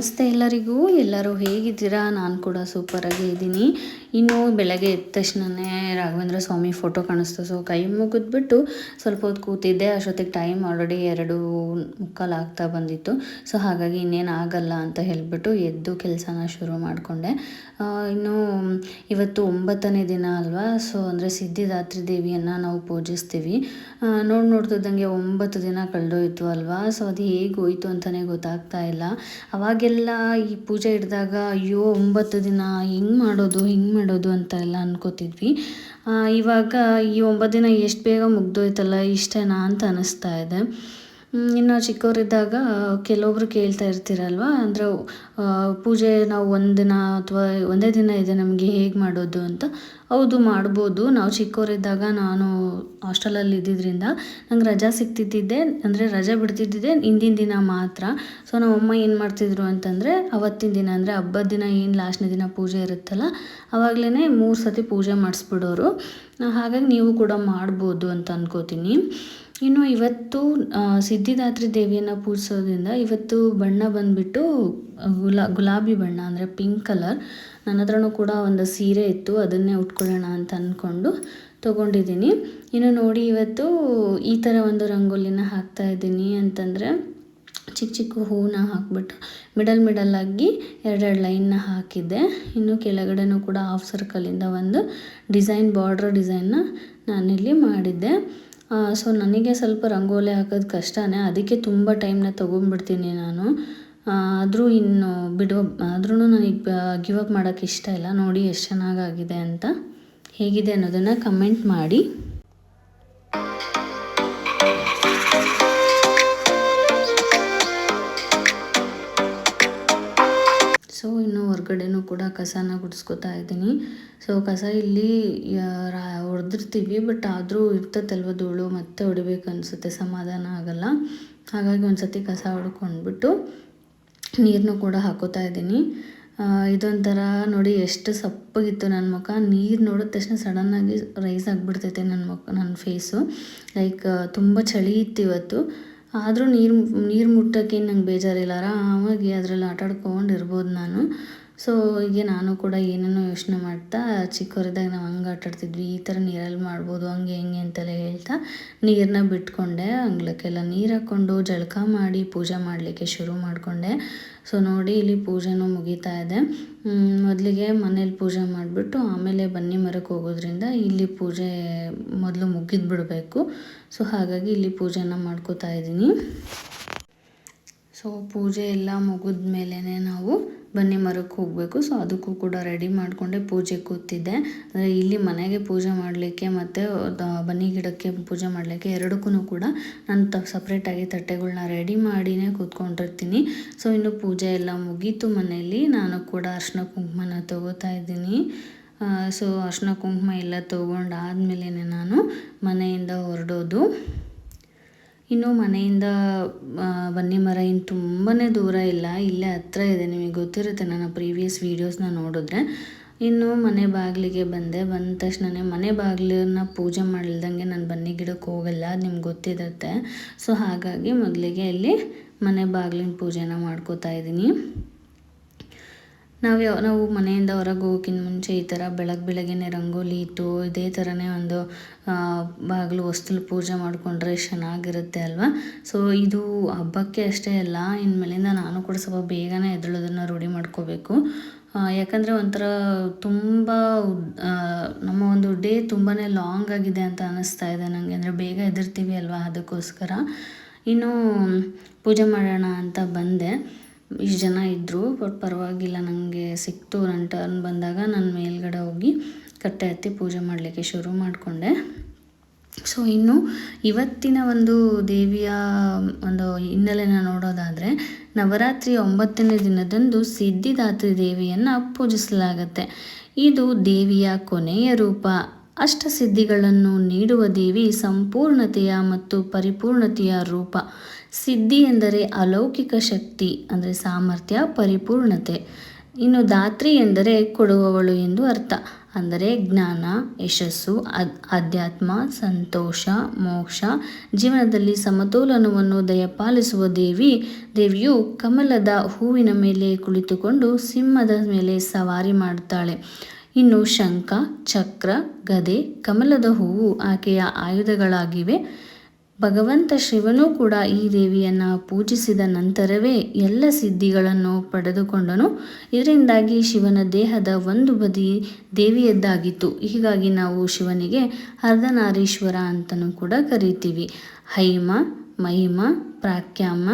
ನಮಸ್ತೆ ಎಲ್ಲರಿಗೂ ಎಲ್ಲರೂ ಹೇಗಿದ್ದೀರಾ? ನಾನು ಕೂಡ ಸೂಪರಾಗಿ ಇದ್ದೀನಿ. ಇನ್ನು ಬೆಳಗ್ಗೆ ಎದ್ದ ತಕ್ಷಣವೇ ರಾಘವೇಂದ್ರ ಸ್ವಾಮಿ ಫೋಟೋ ಕಾಣಿಸ್ತು. ಸೊ ಕೈ ಮುಗಿದ್ಬಿಟ್ಟು ಸ್ವಲ್ಪ ಹೊತ್ತು ಕೂತಿದ್ದೆ. ಅಷ್ಟೊತ್ತಿಗೆ ಟೈಮ್ ಆಲ್ರೆಡಿ ಎರಡು ಮುಕ್ಕಾಲು ಆಗ್ತಾ ಬಂದಿತ್ತು. ಸೊ ಹಾಗಾಗಿ ಇನ್ನೇನು ಆಗಲ್ಲ ಅಂತ ಹೇಳಿಬಿಟ್ಟು ಎದ್ದು ಕೆಲಸನ ಶುರು ಮಾಡಿಕೊಂಡೆ. ಇನ್ನು ಇವತ್ತು ಒಂಬತ್ತನೇ ದಿನ ಅಲ್ವಾ? ಸೊ ಅಂದರೆ ಸಿದ್ಧಿದಾತ್ರಿ ದೇವಿಯನ್ನು ನಾವು ಪೂಜಿಸ್ತೀವಿ. ನೋಡಿ ನೋಡ್ತಿದ್ದಂಗೆ ಒಂಬತ್ತು ದಿನ ಕಳೆದೋಯ್ತು ಅಲ್ವಾ? ಸೊ ಅದು ಹೇಗೆ ಹೋಯ್ತು ಅಂತಲೇ ಗೊತ್ತಾಗ್ತಾ ಇಲ್ಲ. ಅವಾಗೆಲ್ಲ ಈ ಪೂಜೆ ಹಿಡಿದಾಗ ಅಯ್ಯೋ, ಒಂಬತ್ತು ದಿನ, ಹಿಂಗೆ ಮಾಡೋದು, ಹಿಂಗೆ ಮಾಡೋದು ಅಂತ ಎಲ್ಲ ಅನ್ಕೋತಿದ್ವಿ. ಇವಾಗ ಈ ಒಂಬತ್ತು ದಿನ ಎಷ್ಟು ಬೇಗ ಮುಗ್ದೋಯ್ತಲ್ಲ ಇಷ್ಟೇನಾ ಅಂತ ಅನ್ನಿಸ್ತಾ ಇದೆ. ಇನ್ನು ಚಿಕ್ಕವರಿದ್ದಾಗ ಕೆಲವೊಬ್ರು ಕೇಳ್ತಾ ಇರ್ತೀರಲ್ವ? ಅಂದರೆ ಪೂಜೆ ನಾವು ಒಂದಿನ ಅಥವಾ ಒಂದೇ ದಿನ ಇದೆ ನಮಗೆ ಹೇಗೆ ಮಾಡೋದು ಅಂತ. ಹೌದು, ಮಾಡ್ಬೋದು. ನಾವು ಚಿಕ್ಕವರಿದ್ದಾಗ ನಾನು ಹಾಸ್ಟೆಲಲ್ಲಿ ಇದ್ದಿದ್ದರಿಂದ ನಂಗೆ ರಜಾ ಸಿಗ್ತಿದ್ದಿದ್ದೆ. ಅಂದರೆ, ರಜೆ ಬಿಡ್ತಿದ್ದಿದ್ದೆ ಹಿಂದಿನ ದಿನ ಮಾತ್ರ. ಸೊ, ನಮ್ಮಮ್ಮ ಏನು ಮಾಡ್ತಿದ್ರು ಅಂತಂದರೆ, ಅವತ್ತಿನ ದಿನ, ಅಂದರೆ ಹಬ್ಬದ ದಿನ ಏನು ಲಾಸ್ಟ್ನೇ ದಿನ ಪೂಜೆ ಇರುತ್ತಲ್ಲ ಆವಾಗಲೇ ಮೂರು ಸತಿ ಪೂಜೆ ಮಾಡಿಸ್ಬಿಡೋರು. ಹಾಗಾಗಿ ನೀವು ಕೂಡ ಮಾಡ್ಬೋದು ಅಂತ ಅನ್ಕೋತೀನಿ. ಇನ್ನು ಇವತ್ತು ಸಿದ್ಧಿದಾತ್ರಿ ದೇವಿಯನ್ನು ಪೂಜಿಸೋದ್ರಿಂದ ಇವತ್ತು ಬಣ್ಣ ಬಂದುಬಿಟ್ಟು ಗುಲಾ, ಗುಲಾಬಿ ಬಣ್ಣ ಅಂದರೆ ಪಿಂಕ್ ಕಲರ್. ನನ್ನ ಹತ್ರನೂ ಕೂಡ ಒಂದು ಸೀರೆ ಇತ್ತು, ಅದನ್ನೇ ಉಟ್ಕೊಳ್ಳೋಣ ಅಂತ ಅಂದ್ಕೊಂಡು ತೊಗೊಂಡಿದ್ದೀನಿ. ಇನ್ನು ನೋಡಿ, ಇವತ್ತು ಈ ಥರ ಒಂದು ರಂಗೋಲಿನ ಹಾಕ್ತಾ ಇದ್ದೀನಿ ಅಂತಂದರೆ, ಚಿಕ್ಕ ಚಿಕ್ಕ ಹೂವನ್ನ ಹಾಕ್ಬಿಟ್ಟು ಮಿಡಲ್ ಮಿಡಲ್ಲಾಗಿ ಎರಡೆರಡು ಲೈನ್ನ ಹಾಕಿದ್ದೆ. ಇನ್ನು ಕೆಳಗಡೆನೂ ಕೂಡ ಹಾಫ್ ಸರ್ಕಲಿಂದ ಒಂದು ಡಿಸೈನ್ ಬಾರ್ಡ್ರ್ ಡಿಸೈನ್ನ ನಾನಿಲ್ಲಿ ಮಾಡಿದ್ದೆ. ಸೊ ನನಗೆ ಸ್ವಲ್ಪ ರಂಗೋಲಿ ಹಾಕೋದು ಕಷ್ಟನೇ. ಅದಕ್ಕೆ ತುಂಬ ಟೈಮ್ನ ತೊಗೊಂಡ್ಬಿಡ್ತೀನಿ ನಾನು. ಆದರೂ ಇನ್ನು ಬಿಡುವ ಆದ್ರೂ ನನಗೆ ಗಿವ್ ಅಪ್ ಮಾಡೋಕ್ಕೆ ಇಷ್ಟ ಇಲ್ಲ. ನೋಡಿ ಎಷ್ಟು ಚೆನ್ನಾಗಾಗಿದೆ ಅಂತ. ಹೇಗಿದೆ ಅನ್ನೋದನ್ನು ಕಮೆಂಟ್ ಮಾಡಿ. ಸೊ ಇನ್ನು ಹೊರ್ಗಡೆನೂ ಕೂಡ ಕಸನ ಗುಡಿಸ್ಕೊತಾ ಇದ್ದೀನಿ. ಸೊ ಕಸ ಇಲ್ಲಿ ಹೊಡೆದಿರ್ತೀವಿ, ಬಟ್ ಆದರೂ ಇರ್ತೈತಲ್ವ ಧೂಳು ಮತ್ತೆ ಹೊಡಿಬೇಕು ಅನಿಸುತ್ತೆ, ಸಮಾಧಾನ ಆಗಲ್ಲ. ಹಾಗಾಗಿ ಒಂದು ಸತಿ ಕಸ ಹೊಡ್ಕೊಂಡ್ಬಿಟ್ಟು ನೀರನ್ನು ಕೂಡ ಹಾಕೋತಾ ಇದ್ದೀನಿ. ಇದೊಂಥರ ನೋಡಿ ಎಷ್ಟು ಸಪ್ಪಗಿತ್ತು ನನ್ನ ಮುಖ. ನೀರು ನೋಡಿದ ತಕ್ಷಣ ಸಡನ್ನಾಗಿ ರೈಸ್ ಆಗಿಬಿಡ್ತೈತೆ ನನ್ನ ಮುಖ ನನ್ನ ಫೇಸು ಲೈಕ್, ತುಂಬ ಚಳಿ ಇತ್ತು ಇವತ್ತು. ಆದರೂ ನೀರು ನೀರು ಮುಟ್ಟೋಕ್ಕೇನು ನಂಗೆ ಬೇಜಾರಿಲ್ಲ. ಆರಾಮಾಗಿ ಅದರಲ್ಲಿ ಆಟ ಆಡ್ಕೊಂಡು ಇರ್ಬೋದು ನಾನು. ಸೊ ಹೀಗೆ ನಾನು ಕೂಡ ಏನೇನೋ ಯೋಚನೆ ಮಾಡ್ತಾ ಚಿಕ್ಕವರಿದ್ದಾಗ ನಾವು ಹಂಗೆ ಆಟಾಡ್ತಿದ್ವಿ. ಈ ಥರ ನೀರಲ್ಲಿ ಮಾಡ್ಬೋದು, ಹಂಗೆ ಹೆಂಗೆ ಅಂತೆಲ್ಲ ಹೇಳ್ತಾ ನೀರನ್ನ ಬಿಟ್ಕೊಂಡೆ. ಅಂಗ್ಲಕ್ಕೆಲ್ಲ ನೀರು ಹಾಕ್ಕೊಂಡು ಜಳಕ ಮಾಡಿ ಪೂಜೆ ಮಾಡಲಿಕ್ಕೆ ಶುರು ಮಾಡಿಕೊಂಡೆ. ಸೊ ನೋಡಿ ಇಲ್ಲಿ ಪೂಜೆನೂ ಮುಗೀತಾ ಇದೆ. ಮೊದಲಿಗೆ ಮನೇಲಿ ಪೂಜೆ ಮಾಡಿಬಿಟ್ಟು ಆಮೇಲೆ ಬನ್ನಿ ಮರಕ್ಕೆ ಹೋಗೋದ್ರಿಂದ ಇಲ್ಲಿ ಪೂಜೆ ಮೊದಲು ಮುಗಿದು ಬಿಡಬೇಕು ಸೊ ಹಾಗಾಗಿ ಇಲ್ಲಿ ಪೂಜೆನ ಮಾಡ್ಕೋತಾ ಇದ್ದೀನಿ. ಸೊ ಪೂಜೆ ಎಲ್ಲ ಮುಗಿದ ಮೇಲೇ ನಾವು ಬನ್ನಿ ಮರಕ್ಕೆ ಹೋಗಬೇಕು. ಸೊ ಅದಕ್ಕೂ ಕೂಡ ರೆಡಿ ಮಾಡಿಕೊಂಡೆ ಪೂಜೆ ಕೂತಿದ್ದೆ. ಅಂದರೆ ಇಲ್ಲಿ ಮನೆಗೆ ಪೂಜೆ ಮಾಡಲಿಕ್ಕೆ ಮತ್ತು ಬನ್ನಿ ಗಿಡಕ್ಕೆ ಪೂಜೆ ಮಾಡಲಿಕ್ಕೆ ಎರಡಕ್ಕೂ ಕೂಡ ನಾನು ತ ಸಪ್ರೇಟಾಗಿ ತಟ್ಟೆಗಳನ್ನ ರೆಡಿ ಮಾಡಿನೇ ಕೂತ್ಕೊಂಡಿರ್ತೀನಿ. ಸೊ ಇನ್ನು ಪೂಜೆ ಎಲ್ಲ ಮುಗೀತು ಮನೆಯಲ್ಲಿ. ನಾನು ಕೂಡ ಅರ್ಶಿನ ಕುಂಕುಮನ ತಗೋತಾ ಇದ್ದೀನಿ. ಸೊ ಅರ್ಶಿನ ಕುಂಕುಮ ಎಲ್ಲ ತೊಗೊಂಡಾದ್ಮೇಲೆ ನಾನು ಮನೆಯಿಂದ ಹೊರಡೋದು. ಇನ್ನು ಮನೆಯಿಂದ ಬನ್ನಿ ಮರ ಇನ್ನು ತುಂಬಾ ದೂರ ಇಲ್ಲ, ಇಲ್ಲೇ ಹತ್ರ ಇದೆ, ನಿಮಗೆ ಗೊತ್ತಿರುತ್ತೆ ನನ್ನ ಪ್ರೀವಿಯಸ್ ವೀಡಿಯೋಸ್ನ ನೋಡಿದ್ರೆ. ಇನ್ನು ಮನೆ ಬಾಗಿಲಿಗೆ ಬಂದೆ, ಬಂದ ತಕ್ಷಣನೇ ಮನೆ ಬಾಗಿಲನ್ನ ಪೂಜೆ ಮಾಡಿಲ್ದಂಗೆ ನಾನು ಬನ್ನಿ ಗಿಡಕ್ಕೆ ಹೋಗಲ್ಲ, ಅದು ನಿಮ್ಗೆ ಗೊತ್ತಿರುತ್ತೆ. ಸೊ ಹಾಗಾಗಿ ಮೊದಲಿಗೆ ಇಲ್ಲಿ ಮನೆ ಬಾಗಿಲಿನ ಪೂಜೆನ ಮಾಡ್ಕೋತಾ ಇದ್ದೀನಿ. ನಾವು ಯಾವ ನಾವು ಮನೆಯಿಂದ ಹೊರಗೆ ಹೋಗೋಕ್ಕಿಂತ ಮುಂಚೆ ಈ ಥರ ಬೆಳಗ್ಗೆ ಬೆಳಗ್ಗೆನೆ ರಂಗೋಲಿ ಇತ್ತು ಇದೇ ಥರನೇ ಒಂದು ಬಾಗಿಲು ಹೊಸ್ತಿಲು ಪೂಜೆ ಮಾಡಿಕೊಂಡ್ರೆ ಚೆನ್ನಾಗಿರುತ್ತೆ ಅಲ್ವಾ? ಸೊ ಇದು ಹಬ್ಬಕ್ಕೆ ಅಷ್ಟೇ ಅಲ್ಲ, ಇನ್ಮೇಲಿಂದ ನಾನು ಕೂಡ ಸ್ವಲ್ಪ ಬೇಗನೆ ಎದ್ದೇಳೋದನ್ನು ರೂಢಿ ಮಾಡ್ಕೋಬೇಕು. ಯಾಕಂದರೆ ಒಂಥರ ತುಂಬ ನಮ್ಮ ಒಂದು ಡೇ ತುಂಬಾ ಲಾಂಗ್ ಆಗಿದೆ ಅಂತ ಅನ್ನಿಸ್ತಾ ಇದೆ ನನಗೆ ಅಂದರೆ ಬೇಗ ಎದುರ್ತೀವಿ ಅಲ್ವಾ ಅದಕ್ಕೋಸ್ಕರ. ಇನ್ನು ಪೂಜೆ ಮಾಡೋಣ ಅಂತ ಬಂದೆ. ಇಷ್ಟು ಜನ ಇದ್ದರು ಬಟ್ ಪರವಾಗಿಲ್ಲ ನನಗೆ ಸಿಕ್ತು. ನನ್ನ ಟರ್ನ್ ಬಂದಾಗ ನಾನು ಮೇಲ್ಗಡೆ ಹೋಗಿ ಕಟ್ಟೆ ಹತ್ತಿ ಪೂಜೆ ಮಾಡಲಿಕ್ಕೆ ಶುರು ಮಾಡಿಕೊಂಡೆ. ಸೊ ಇನ್ನು ಇವತ್ತಿನ ಒಂದು ದೇವಿಯ ಒಂದು ಹಿನ್ನೆಲೆನ ನೋಡೋದಾದರೆ, ನವರಾತ್ರಿ ಒಂಬತ್ತನೇ ದಿನದಂದು ಸಿದ್ಧಿದಾತ್ರಿ ದೇವಿಯನ್ನು ಪೂಜಿಸಲಾಗತ್ತೆ. ಇದು ದೇವಿಯ ಕೊನೆಯ ರೂಪ. ಅಷ್ಟಸಿದ್ಧಿಗಳನ್ನು ನೀಡುವ ದೇವಿ ಸಂಪೂರ್ಣತೆಯ ಮತ್ತು ಪರಿಪೂರ್ಣತೆಯ ರೂಪ. ಸಿದ್ಧಿ ಎಂದರೆ ಅಲೌಕಿಕ ಶಕ್ತಿ, ಅಂದರೆ ಸಾಮರ್ಥ್ಯ, ಪರಿಪೂರ್ಣತೆ. ಇನ್ನು ದಾತ್ರಿ ಎಂದರೆ ಕೊಡುವವಳು ಎಂದು ಅರ್ಥ. ಅಂದರೆ ಜ್ಞಾನ, ಯಶಸ್ಸು, ಅದ್ ಆಧ್ಯಾತ್ಮ ಸಂತೋಷ, ಮೋಕ್ಷ. ಜೀವನದಲ್ಲಿ ಸಮತೋಲನವನ್ನು ದಯಪಾಲಿಸುವ ದೇವಿ, ದೇವಿಯು ಕಮಲದ ಹೂವಿನ ಮೇಲೆ ಕುಳಿತುಕೊಂಡು ಸಿಂಹದ ಮೇಲೆ ಸವಾರಿ ಮಾಡುತ್ತಾಳೆ. ಇನ್ನು ಶಂಖ, ಚಕ್ರ, ಗದೆ, ಕಮಲದ ಹೂವು ಆಕೆಯ ಆಯುಧಗಳಾಗಿವೆ. ಭಗವಂತ ಶಿವನು ಕೂಡ ಈ ದೇವಿಯನ್ನು ಪೂಜಿಸಿದ ನಂತರವೇ ಎಲ್ಲ ಸಿದ್ಧಿಗಳನ್ನು ಪಡೆದುಕೊಂಡನು. ಇದರಿಂದಾಗಿ ಶಿವನ ದೇಹದ ಒಂದು ಬದಿ ದೇವಿಯದ್ದಾಗಿತ್ತು. ಹೀಗಾಗಿ ನಾವು ಶಿವನಿಗೆ ಅರ್ಧನಾರೀಶ್ವರ ಅಂತಲೂ ಕೂಡ ಕರಿತೀವಿ. ಹೈಮ, ಮಹಿಮ, ಪ್ರಾಖ್ಯಾಮ,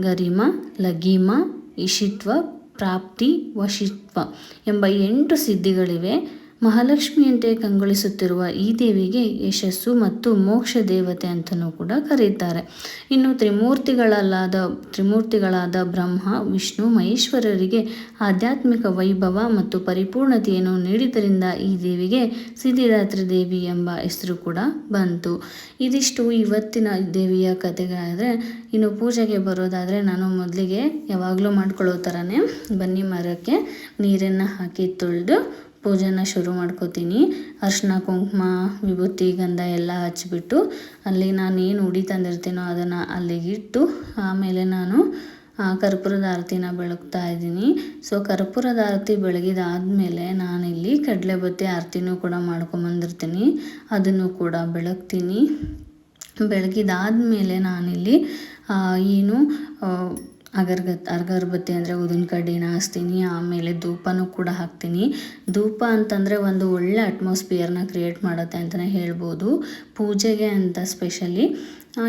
ಗರಿಮ ಲಗೀಮ ಇಷಿತ್ವ ಪ್ರಾಪ್ತಿ, ವಶಿತ್ವ ಎಂಬ ಎಂಟು ಸಿದ್ಧಿಗಳಿವೆ. ಮಹಾಲಕ್ಷ್ಮಿಯಂತೆ ಕಂಗೊಳಿಸುತ್ತಿರುವ ಈ ದೇವಿಗೆ ಯಶಸ್ಸು ಮತ್ತು ಮೋಕ್ಷ ದೇವತೆ ಅಂತಲೂ ಕೂಡ ಕರೀತಾರೆ ಇನ್ನು ತ್ರಿಮೂರ್ತಿಗಳಲ್ಲಾದ ತ್ರಿಮೂರ್ತಿಗಳಾದ ಬ್ರಹ್ಮ, ವಿಷ್ಣು, ಮಹೇಶ್ವರರಿಗೆ ಆಧ್ಯಾತ್ಮಿಕ ವೈಭವ ಮತ್ತು ಪರಿಪೂರ್ಣತೆಯನ್ನು ನೀಡಿದ್ದರಿಂದ ಈ ದೇವಿಗೆ ಸಿದ್ಧಿದಾತ್ರಿ ದೇವಿ ಎಂಬ ಹೆಸರು ಕೂಡ ಬಂತು. ಇದಿಷ್ಟು ಇವತ್ತಿನ ದೇವಿಯ ಕಥೆಗಳಾದರೆ, ಇನ್ನು ಪೂಜೆಗೆ ಬರೋದಾದರೆ ನಾನು ಮೊದಲಿಗೆ ಯಾವಾಗಲೂ ಮಾಡ್ಕೊಳ್ಳೋ ಥರನೇ ಬನ್ನಿ ಮರಕ್ಕೆ ನೀರನ್ನು ಹಾಕಿ ತೊಳೆದು ಪೂಜೆನ ಶುರು ಮಾಡ್ಕೋತೀನಿ. ಅರ್ಶಿನ, ಕುಂಕುಮ, ವಿಭೂತಿ, ಗಂಧ ಎಲ್ಲ ಹಚ್ಚಿಬಿಟ್ಟು ಅಲ್ಲಿ ನಾನು ಏನು ಉಡಿ ತಂದಿರ್ತೀನೋ ಅದನ್ನು ಅಲ್ಲಿಗಿಟ್ಟು ಆಮೇಲೆ ನಾನು ಕರ್ಪೂರದ ಆರತಿನ ಬೆಳಗ್ತಾ ಇದ್ದೀನಿ. ಸೊ ಕರ್ಪೂರದ ಆರತಿ ಬೆಳಗಿದಾದ್ಮೇಲೆ ನಾನಿಲ್ಲಿ ಕಡಲೆ ಬತ್ತಿ ಆರತಿನೂ ಕೂಡ ಮಾಡ್ಕೊಂಬಂದಿರ್ತೀನಿ. ಅದನ್ನು ಕೂಡ ಬೆಳಗ್ತೀನಿ. ಬೆಳಗಿದಾದ್ಮೇಲೆ ನಾನಿಲ್ಲಿ ಏನು ಅಗರ್ಗತ್, ಅಗರಬತ್ತಿ ಅಂದರೆ ಊದಿನ ಕಡ್ಡಿನ ಹಚ್ತೀನಿ ಆಮೇಲೆ ಧೂಪನೂ ಕೂಡ ಹಾಕ್ತೀನಿ. ಧೂಪ ಅಂತಂದರೆ ಒಂದು ಒಳ್ಳೆ ಅಟ್ಮಾಸ್ಫಿಯರ್ನ ಕ್ರಿಯೇಟ್ ಮಾಡುತ್ತೆ ಅಂತಲೇ ಹೇಳ್ಬೋದು. ಪೂಜೆಗೆ ಅಂತ ಸ್ಪೆಷಲಿ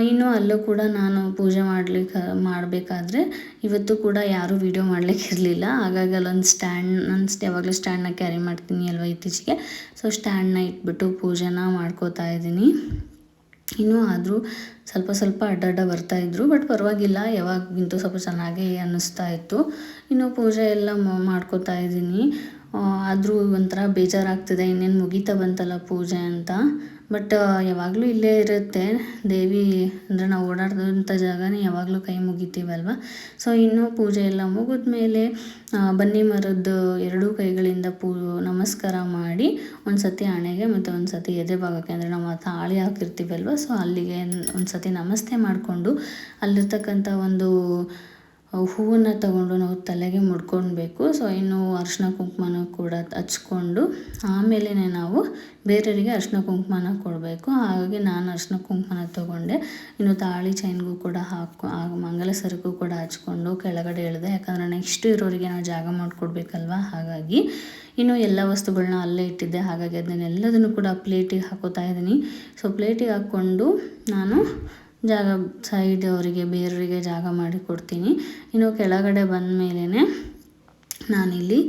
ಇನ್ನು ಅಲ್ಲೂ ಕೂಡ ನಾನು ಪೂಜೆ ಮಾಡ್ಲಿಕ್ಕೆ ಮಾಡಬೇಕಾದ್ರೆ ಇವತ್ತು ಕೂಡ ಯಾರೂ ವೀಡಿಯೋ ಮಾಡ್ಲಿಕ್ಕೆ ಇರಲಿಲ್ಲ. ಹಾಗಾಗಿ ಅಲ್ಲೊಂದು ಸ್ಟ್ಯಾಂಡ್ ನಾನು ಯಾವಾಗಲೂ ಸ್ಟ್ಯಾಂಡನ್ನ ಕ್ಯಾರಿ ಮಾಡ್ತೀನಿ ಅಲ್ವಾ ಇತ್ತೀಚೆಗೆ. ಸೊ ಸ್ಟ್ಯಾಂಡನ್ನ ಇಟ್ಬಿಟ್ಟು ಪೂಜೆನ ಮಾಡ್ಕೋತಾ ಇದ್ದೀನಿ. ಇನ್ನೂ ಆದರೂ ಸ್ವಲ್ಪ ಸ್ವಲ್ಪ ಬರ್ತಾ ಬರ್ತಾಯಿದ್ರು ಬಟ್ ಪರವಾಗಿಲ್ಲ. ಯಾವಾಗಿಂತೂ ಸ್ವಲ್ಪ ಚೆನ್ನಾಗೇ ಅನ್ನಿಸ್ತಾ ಇತ್ತು. ಇನ್ನು ಪೂಜೆ ಎಲ್ಲ ಮಾಡ್ಕೋತಾ ಇದ್ದೀನಿ. ಆದರೂ ಒಂಥರ ಬೇಜಾರಾಗ್ತಿದೆ, ಇನ್ನೇನು ಮುಗೀತಾ ಬಂತಲ್ಲ ಪೂಜೆ ಅಂತ. ಬಟ್ ಯಾವಾಗಲೂ ಇಲ್ಲೇ ಇರುತ್ತೆ. ದೇವಿ, ಅಂದರೆ ನಾವು ಓಡಾಡಿದಂಥ ಜಾಗನೇ ಯಾವಾಗಲೂ ಕೈ ಮುಗಿತೀವಲ್ವ? ಸೊ ಇನ್ನೂ ಪೂಜೆ ಎಲ್ಲ ಮುಗಿದ ಮೇಲೆ ಬನ್ನಿ ಮರದ್ದು ಎರಡೂ ಕೈಗಳಿಂದ ಪೂ, ನಮಸ್ಕಾರ ಮಾಡಿ ಒಂದು ಸತಿ ಹಣೆಗೆ ಮತ್ತು ಒಂದು ಸತಿ ಎದೆ ಭಾಗಕ್ಕೆ, ಅಂದರೆ ನಾವು ತಾಳಿ ಹಾಕಿರ್ತೀವಲ್ವ? ಸೊ ಅಲ್ಲಿಗೆ ಒಂದು ಸತಿ ನಮಸ್ತೆ ಮಾಡಿಕೊಂಡು, ಅಲ್ಲಿರ್ತಕ್ಕಂಥ ಒಂದು ಹೂವನ್ನು ತಗೊಂಡು ನಾವು ತಲೆಗೆ ಮುಡ್ಕೊಳ್ಬೇಕು ಸೊ ಇನ್ನು ಅರಿಶಿನ ಕುಂಕುಮನ ಕೂಡ ಹಚ್ಕೊಂಡು ಆಮೇಲೆ ನಾವು ಬೇರೆಯವರಿಗೆ ಅರಿಶಿನ ಕುಂಕುಮನ ಕೊಡಬೇಕು. ಹಾಗಾಗಿ ನಾನು ಅರಿಶಿನ ಕುಂಕುಮನ ತಗೊಂಡೆ. ಇನ್ನು ತಾಳಿ ಚೈನ್ಗೂ ಕೂಡ ಹಾಕೊ ಮಂಗಲ ಸರಕು ಕೂಡ ಹಚ್ಕೊಂಡು ಕೆಳಗಡೆ ಇಳಿದೆ ಯಾಕಂದರೆ ನೆಕ್ಸ್ಟ್ ಇರೋರಿಗೆ ನಾವು ಜಾಗ ಮಾಡಿಕೊಡ್ಬೇಕಲ್ವ? ಹಾಗಾಗಿ ಇನ್ನು ಎಲ್ಲ ವಸ್ತುಗಳನ್ನ ಅಲ್ಲೇ ಇಟ್ಟಿದ್ದೆ. ಹಾಗಾಗಿ ಅದನ್ನೆಲ್ಲದನ್ನು ಕೂಡ ಪ್ಲೇಟಿಗೆ ಹಾಕೋತಾ ಇದ್ದೀನಿ. ಸೊ ಪ್ಲೇಟಿಗೆ ಹಾಕ್ಕೊಂಡು ನಾನು ಜಾಗ ಸೈಡ್ ಅವರಿಗೆ, ಬೇರೆಯವರಿಗೆ ಜಾಗ ಮಾಡಿ ಕೊಡ್ತೀನಿ. ಇನ್ನು ಕೆಳಗಡೆ ಬಂದ ಮೇಲೇ ನಾನಿಲ್ಲಿ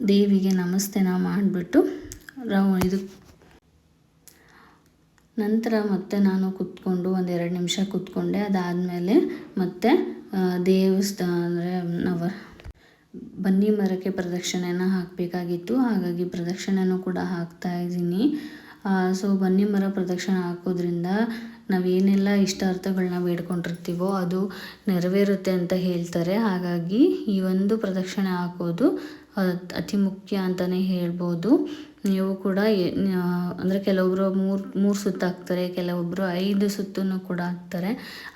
ದೇವಿಗೆ ನಮಸ್ತೆನ ಮಾಡಿಬಿಟ್ಟು ರೌ, ಇದು ನಂತರ ಮತ್ತೆ ನಾನು ಕೂತ್ಕೊಂಡು ಒಂದು ಎರಡು ನಿಮಿಷ ಕೂತ್ಕೊಂಡೆ. ಅದಾದಮೇಲೆ ಮತ್ತೆ ದೇವಸ್ಥಾನ ಅಂದರೆ ನವ, ಬನ್ನಿ ಮರಕ್ಕೆ ಪ್ರದಕ್ಷಿಣೆನ ಹಾಕಬೇಕಾಗಿತ್ತು. ಹಾಗಾಗಿ ಪ್ರದಕ್ಷಿಣೆನೂ ಕೂಡ ಹಾಕ್ತಾ ಇದ್ದೀನಿ. ಸೊ ಬನ್ನಿ ಮರ ಪ್ರದಕ್ಷಿಣೆ ಹಾಕೋದ್ರಿಂದ ನಾವೇನೆಲ್ಲ ಇಷ್ಟಾರ್ಥಗಳನ್ನ ಬೇಡ್ಕೊಂಡಿರ್ತೀವೋ ಅದು ನೆರವೇರುತ್ತೆ ಅಂತ ಹೇಳ್ತಾರೆ. ಹಾಗಾಗಿ ಈ ಒಂದು ಪ್ರದಕ್ಷಿಣೆ ಹಾಕೋದು ಅತಿ ಮುಖ್ಯ ಅಂತಲೇ ಹೇಳ್ಬೋದು. ನೀವು ಕೂಡ ಅಂದರೆ ಕೆಲವೊಬ್ಬರು ಮೂರು ಮೂರು ಸುತ್ತು ಹಾಕ್ತಾರೆ ಕೆಲವೊಬ್ಬರು ಐದು ಸುತ್ತನ್ನು ಕೂಡ ಹಾಕ್ತಾರೆ.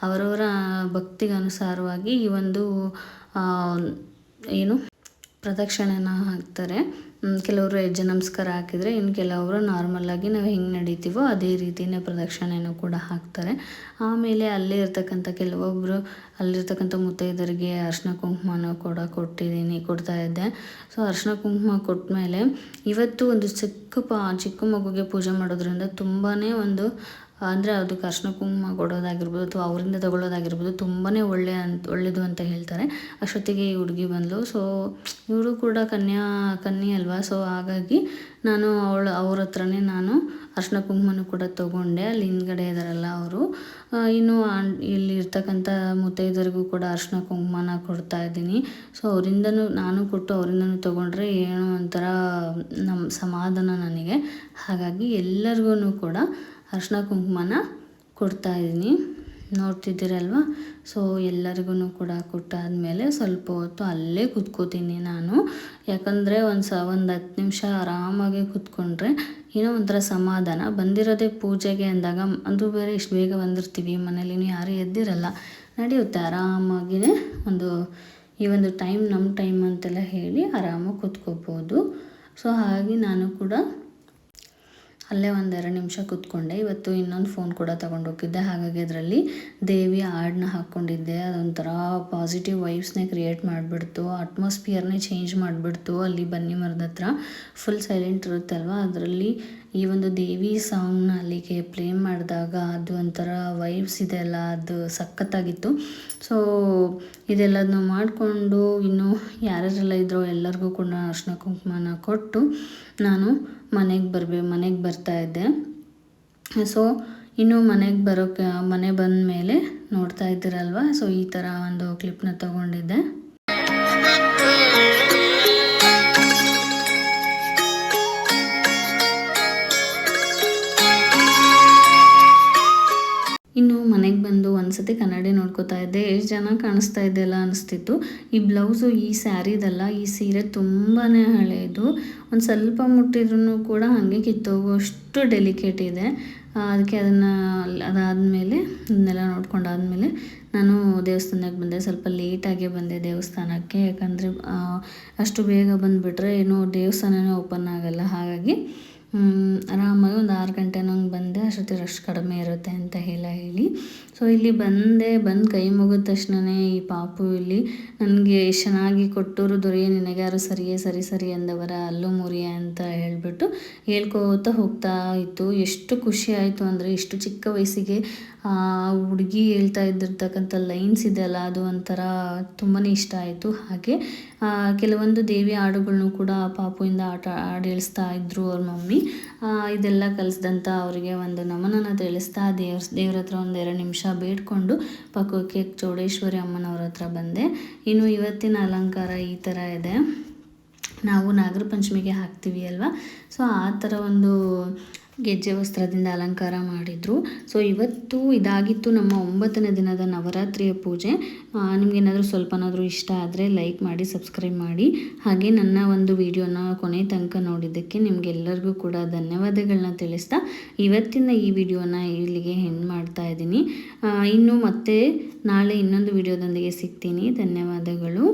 ಅವರವರ ಭಕ್ತಿಗೆ ಅನುಸಾರವಾಗಿ ಈ ಒಂದು ಏನು ಪ್ರದಕ್ಷಿಣೆನ ಹಾಕ್ತಾರೆ. ಕೆಲವರು ಹೆಜ್ಜೆ ನಮಸ್ಕಾರ ಹಾಕಿದರೆ ಇನ್ನು ಕೆಲವರು ನಾರ್ಮಲ್ಲಾಗಿ ನಾವು ಹೆಂಗೆ ನಡೀತೀವೋ ಅದೇ ರೀತಿಯೇ ಪ್ರದಕ್ಷಿಣೆನೂ ಕೂಡ ಹಾಕ್ತಾರೆ. ಆಮೇಲೆ ಅಲ್ಲೇ ಇರ್ತಕ್ಕಂಥ ಕೆಲವೊಬ್ಬರು ಅಲ್ಲಿರ್ತಕ್ಕಂಥ ಮುತ್ತೈದರಿಗೆ ಅರ್ಶಿನ ಕುಂಕುಮನ ಕೂಡ ಕೊಟ್ಟಿದ್ದೀನಿ, ಕೊಡ್ತಾ ಇದ್ದೆ. ಸೊ ಅರ್ಶಿನ ಕುಂಕುಮ ಕೊಟ್ಟ ಮೇಲೆ ಇವತ್ತು ಒಂದು ಚಿಕ್ಕ ಚಿಕ್ಕ ಮಗುಗೆ ಪೂಜೆ ಮಾಡೋದ್ರಿಂದ ತುಂಬಾ ಒಂದು ಅಂದರೆ ಅದಕ್ಕೆ ಅರ್ಶಿನ ಕುಂಕುಮ ಕೊಡೋದಾಗಿರ್ಬೋದು ಅಥವಾ ಅವರಿಂದ ತಗೊಳ್ಳೋದಾಗಿರ್ಬೋದು ತುಂಬಾ ಒಳ್ಳೆಯ ಅಂತ ಒಳ್ಳೆಯದು ಅಂತ ಹೇಳ್ತಾರೆ. ಅಷ್ಟೊತ್ತಿಗೆ ಈ ಹುಡುಗಿ ಬಂದಳು ಸೊ ಇವರು ಕೂಡ ಕನ್ಯಾ, ಕನ್ಯೆ ಅಲ್ವಾ? ಸೊ ಹಾಗಾಗಿ ನಾನು ಅವಳು, ಅವ್ರ ಹತ್ರನೇ ನಾನು ಅರ್ಶಿನ ಕುಂಕುಮನೂ ಕೂಡ ತೊಗೊಂಡೆ. ಅಲ್ಲಿ ಹಿಂದ್ಗಡೆ ಇದ್ದಾರಲ್ಲ ಅವರು. ಇನ್ನು ಇಲ್ಲಿ ಇರ್ತಕ್ಕಂಥ ಮುತ್ತೈದರಿಗೂ ಕೂಡ ಅರ್ಶಿನ ಕುಂಕುಮನ ಕೊಡ್ತಾ ಇದ್ದೀನಿ. ಸೊ ಅವರಿಂದನೂ, ನಾನು ಕೊಟ್ಟು ಅವರಿಂದನೂ ತೊಗೊಂಡ್ರೆ ಏನೋ ಒಂಥರ ನಮ್ಮ ಸಮಾಧಾನ ನನಗೆ. ಹಾಗಾಗಿ ಎಲ್ಲರಿಗೂ ಕೂಡ ಅರ್ಶಿನ ಕುಂಕುಮನ ಕೊಡ್ತಾಯಿದ್ದೀನಿ ನೋಡ್ತಿದ್ದೀರಲ್ವ? ಸೊ ಎಲ್ಲರಿಗೂ ಕೂಡ ಕೊಟ್ಟಾದಮೇಲೆ ಸ್ವಲ್ಪ ಹೊತ್ತು ಅಲ್ಲೇ ಕೂತ್ಕೋತೀನಿ ನಾನು. ಯಾಕಂದರೆ ಒಂದು ಸ ಒಂದು ಹತ್ತು ನಿಮಿಷ ಆರಾಮಾಗಿ ಕೂತ್ಕೊಂಡ್ರೆ ಏನೋ ಒಂಥರ ಸಮಾಧಾನ. ಬಂದಿರೋದೇ ಪೂಜೆಗೆ ಅಂದಾಗ ಅದು ಬೇರೆ ಇಷ್ಟು ಬೇಗ ಬಂದಿರ್ತೀವಿ. ಮನೇಲಿ ಯಾರೂ ಎದ್ದಿರಲ್ಲ. ನಡೆಯುತ್ತೆ ಆರಾಮಾಗಿಯೇ ಒಂದು, ಈ ಒಂದು ಟೈಮ್ ನಮ್ಮ ಟೈಮ್ ಅಂತೆಲ್ಲ ಹೇಳಿ ಆರಾಮಾಗಿ ಕೂತ್ಕೋಬೋದು. ಸೊ ಹಾಗೆ ನಾನು ಕೂಡ ಅಲ್ಲೇ ಒಂದೆರಡು ನಿಮಿಷ ಕೂತ್ಕೊಂಡೆ. ಇವತ್ತು ಇನ್ನೊಂದು ಫೋನ್ ಕೂಡ ಹೋಗಿದ್ದೆ. ಹಾಗಾಗಿ ಅದರಲ್ಲಿ ದೇವಿ ಹಾಡನ್ನ ಹಾಕ್ಕೊಂಡಿದ್ದೆ. ಅದೊಂಥರ ಪಾಸಿಟಿವ್ ವೈಬ್ಸ್ನೇ ಕ್ರಿಯೇಟ್ ಮಾಡಿಬಿಡ್ತು. ಅಟ್ಮಾಸ್ಫಿಯರ್ನೇ ಚೇಂಜ್ ಮಾಡಿಬಿಡ್ತು. ಅಲ್ಲಿ ಬನ್ನಿ ಮರದ ಹತ್ರ. ಫುಲ್ ಸೈಲೆಂಟ್ ಇರುತ್ತೆ ಅಲ್ವಾ ಅದರಲ್ಲಿ ಈ ಒಂದು ದೇವಿ ಸಾಂಗ್ನ ಅಲ್ಲಿಗೆ ಪ್ಲೇ ಮಾಡಿದಾಗ ಅದು ಒಂಥರ ವೈಬ್ಸ್ ಇದೆಲ್ಲ, ಅದು ಸಖತ್ತಾಗಿತ್ತು. ಸೊ ಇದೆಲ್ಲದನ್ನ ಮಾಡಿಕೊಂಡು ಇನ್ನು ಯಾರ್ಯಾರೆಲ್ಲ ಇದ್ರೋ ಎಲ್ಲರಿಗೂ ಕೂಡ ಅರ್ಶಿನ ಕುಂಕುಮನ ಕೊಟ್ಟು ನಾನು ಮನೆಗೆ ಬರಬೇಕು ಮನೆಗೆ ಬರ್ತಾ ಇದ್ದೆ. ಸೊ ಇನ್ನು ಮನೆಗೆ ಬರೋಕ್ಕೆ ಮನೆ ಬಂದ ಮೇಲೆ ನೋಡ್ತಾ ಇದ್ದೀರಲ್ವ? ಸೊ ಈ ಥರ ಒಂದು ಕ್ಲಿಪ್ನ ತೊಗೊಂಡಿದ್ದೆ. ಇನ್ನು ಮನೆಗೆ ಬಂದು ಒಂದ್ಸತಿ ಕನ್ನಡಿ ನೋಡ್ಕೋತಾ ಇದ್ದೆ. ಎಷ್ಟು ಜನ ಕಾಣಿಸ್ತಾ ಇದೆಯಲ್ಲ ಅನಿಸ್ತಿತ್ತು. ಈ ಬ್ಲೌಸು, ಈ ಸ್ಯಾರಿದಲ್ಲ ಈ ಸೀರೆ ತುಂಬಾ ಹಳೆಯದು ಒಂದು ಸ್ವಲ್ಪ ಮುಟ್ಟಿದ್ರೂ ಕೂಡ ಹಾಗೆ ಕಿತ್ತೋಗೋಷ್ಟು ಡೆಲಿಕೇಟ್ ಇದೆ. ಅದಕ್ಕೆ ಅದನ್ನು ಅದಾದಮೇಲೆ, ಇದನ್ನೆಲ್ಲ ನೋಡ್ಕೊಂಡಾದ್ಮೇಲೆ ನಾನು ದೇವಸ್ಥಾನಕ್ಕೆ ಬಂದೆ. ಸ್ವಲ್ಪ ಲೇಟಾಗೆ ಬಂದೆ ದೇವಸ್ಥಾನಕ್ಕೆ. ಯಾಕಂದರೆ ಅಷ್ಟು ಬೇಗ ಬಂದುಬಿಟ್ರೆ ಏನು ದೇವಸ್ಥಾನವೇ ಓಪನ್ ಆಗಲ್ಲ. ಹಾಗಾಗಿ ಆರಾಮಾಗಿ ಒಂದು ಆರು ಗಂಟೆ ನಂಗೆ ಬಂದೆ, ಅಷ್ಟೊತ್ತಿಗೆ ರಶ್ ಕಡಿಮೆ ಇರುತ್ತೆ ಅಂತ ಹೇಳ ಹೇಳಿ. ಸೊ ಇಲ್ಲಿ ಬಂದೆ, ಬಂದು ಕೈ ಮುಗಿದ ತಕ್ಷಣವೇ ಈ ಪಾಪು ಇಲ್ಲಿ ನನಗೆ ಚೆನ್ನಾಗಿ ಕೊಟ್ಟರು, ದೊರೆಯೇ, ನಿನಗ್ಯಾರು ಸರಿಯೇ, ಸರಿ ಸರಿ ಅಂದವರ ಅಲ್ಲು ಮುರಿಯ ಅಂತ ಹೇಳಿಬಿಟ್ಟು ಹೇಳ್ಕೋತಾ ಹೋಗ್ತಾ ಇತ್ತು. ಎಷ್ಟು ಖುಷಿ ಆಯಿತು ಅಂದರೆ, ಇಷ್ಟು ಚಿಕ್ಕ ವಯಸ್ಸಿಗೆ ಹುಡುಗಿ ಹೇಳ್ತಾ ಇದ್ದಿರ್ತಕ್ಕಂಥ ಲೈನ್ಸ್ ಇದೆಯಲ್ಲ, ಅದು ಒಂಥರ ತುಂಬಾ ಇಷ್ಟ ಆಯಿತು. ಹಾಗೆ ಕೆಲವೊಂದು ದೇವಿ ಹಾಡುಗಳನ್ನು ಕೂಡ ಪಾಪುವಿಂದ ಆಟ ಹಾಡು ಹೇಳಿಸ್ತಾ ಇದ್ರು ಅವ್ರ ಮಮ್ಮಿ ಇದೆಲ್ಲ ಕಲಿಸ್ದಂಥ ಅವರಿಗೆ ಒಂದು ನಮನನ ತಿಳಿಸ್ತಾ ದೇವ್ರ ದೇವ್ರ ಹತ್ರ ಒಂದು ಎರಡು ನಿಮಿಷ ಬೇಡ್ಕೊಂಡು ಪಕ್ಕಕ್ಕೆ ಚೌಡೇಶ್ವರಿ ಅಮ್ಮನವ್ರ ಹತ್ರ ಬಂದೆ. ಇನ್ನು ಇವತ್ತಿನ ಅಲಂಕಾರ ಈ ಥರ ಇದೆ. ನಾವು ನಾಗರ ಪಂಚಮಿಗೆ ಹಾಕ್ತೀವಿ ಅಲ್ವಾ? ಸೊ ಆ ಥರ ಒಂದು ಗೆಜ್ಜೆ ವಸ್ತ್ರದಿಂದ ಅಲಂಕಾರ ಮಾಡಿದರು. ಸೊ ಇವತ್ತು ಇದಾಗಿತ್ತು ನಮ್ಮ ಒಂಬತ್ತನೇ ದಿನದ ನವರಾತ್ರಿಯ ಪೂಜೆ. ನಿಮಗೇನಾದರೂ ಸ್ವಲ್ಪನಾದರೂ ಇಷ್ಟ ಆದರೆ ಲೈಕ್ ಮಾಡಿ ಸಬ್ಸ್ಕ್ರೈಬ್ ಮಾಡಿ. ಹಾಗೆ ನನ್ನ ಒಂದು ವಿಡಿಯೋನ ಕೊನೆ ತನಕ ನೋಡಿದ್ದಕ್ಕೆ ನಿಮಗೆಲ್ಲರಿಗೂ ಕೂಡ ಧನ್ಯವಾದಗಳನ್ನ ತಿಳಿಸ್ತಾ ಇವತ್ತಿನ ಈ ವಿಡಿಯೋನ ಇಲ್ಲಿಗೆ ಹೆಣ್ಣು ಮಾಡ್ತಾ ಇದ್ದೀನಿ. ಇನ್ನು ಮತ್ತೆ ನಾಳೆ ಇನ್ನೊಂದು ವಿಡಿಯೋದೊಂದಿಗೆ ಸಿಗ್ತೀನಿ. ಧನ್ಯವಾದಗಳು.